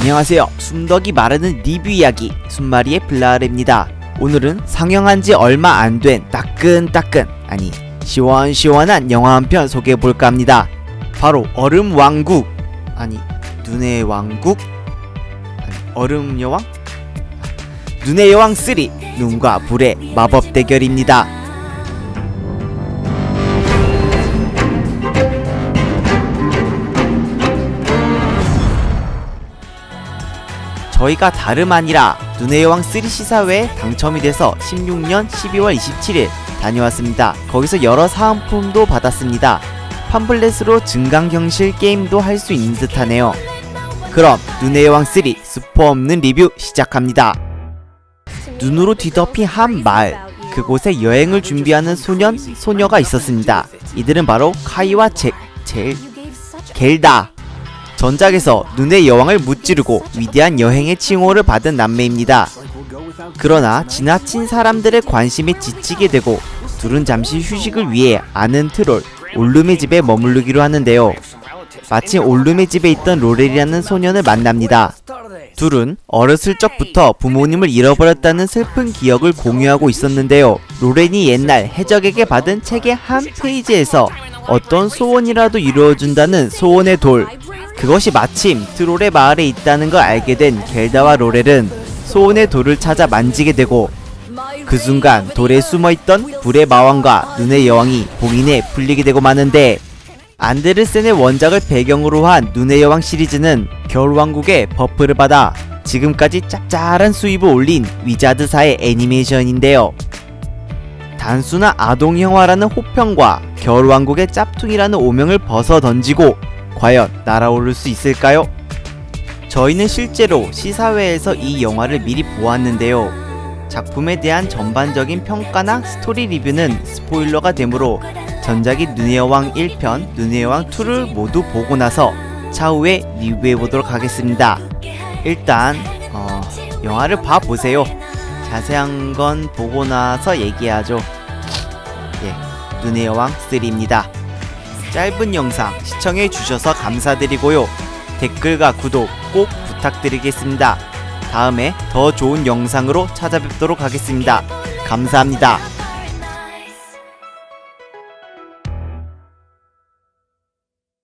안녕하세요. 숨덕이 마르는 리뷰 이야기 순마리의 블라르입니다. 오늘은 상영한 지 얼마 안 된 따끈따끈 아니 시원시원한 영화 한 편 소개해 볼까 합니다. 바로 얼음 왕국 아니 눈의 왕국 아니 얼음 여왕 눈의 여왕 3 눈과 불의 마법 대결입니다. 저희가 다름 아니라 눈의 여왕 3 시사회에 당첨이 돼서 16년 12월 27일 다녀왔습니다. 거기서 여러 사은품도 받았습니다. 팜블렛으로 증강경실 게임도 할 수 있는 듯 하네요. 그럼 눈의 여왕 3 스포 없는 리뷰 시작합니다. 눈으로 뒤덮인 한 마을 그곳에 여행을 준비하는 소년 소녀가 있었습니다. 이들은 바로 카이와 제, 젤 겔다 전작에서 눈의 여왕을 무찌르고 위대한 여행의 칭호를 받은 남매입니다. 그러나 지나친 사람들의 관심에 지치게 되고 둘은 잠시 휴식을 위해 아는 트롤 올룸의 집에 머무르기로 하는데요. 마침 올룸의 집에 있던 로렐이라는 소년을 만납니다. 둘은 어렸을 적부터 부모님을 잃어버렸다는 슬픈 기억을 공유하고 있었는데요. 로렌이 옛날 해적에게 받은 책의 한 페이지에서 어떤 소원이라도 이루어준다는 소원의 돌 그것이 마침 트롤의 마을에 있다는 걸 알게 된 겔다와 로렐은 소원의 돌을 찾아 만지게 되고 그 순간 돌에 숨어있던 불의 마왕과 눈의 여왕이 봉인에 풀리게 되고 마는데 안데르센의 원작을 배경으로 한 눈의 여왕 시리즈는 겨울왕국의 버프를 받아 지금까지 짭짤한 수입을 올린 위자드사의 애니메이션인데요. 단순한 아동 영화라는 호평과 겨울왕국의 짭퉁이라는 오명을 벗어 던지고 과연 날아오를 수 있을까요? 저희는 실제로 시사회에서 이 영화를 미리 보았는데요. 작품에 대한 전반적인 평가나 스토리 리뷰는 스포일러가 되므로 전작이 눈의 여왕 1편, 눈의 여왕 2를 모두 보고 나서 차후에 리뷰해 보도록 하겠습니다. 일단 어, 영화를 봐 보세요. 자세한 건 보고 나서 얘기하죠. 예, 눈의 여왕 3입니다. 짧은 영상 시청해 주셔서 감사드리고요. 댓글과 구독 꼭 부탁드리겠습니다. 다음에 더 좋은 영상으로 찾아뵙도록 하겠습니다. 감사합니다.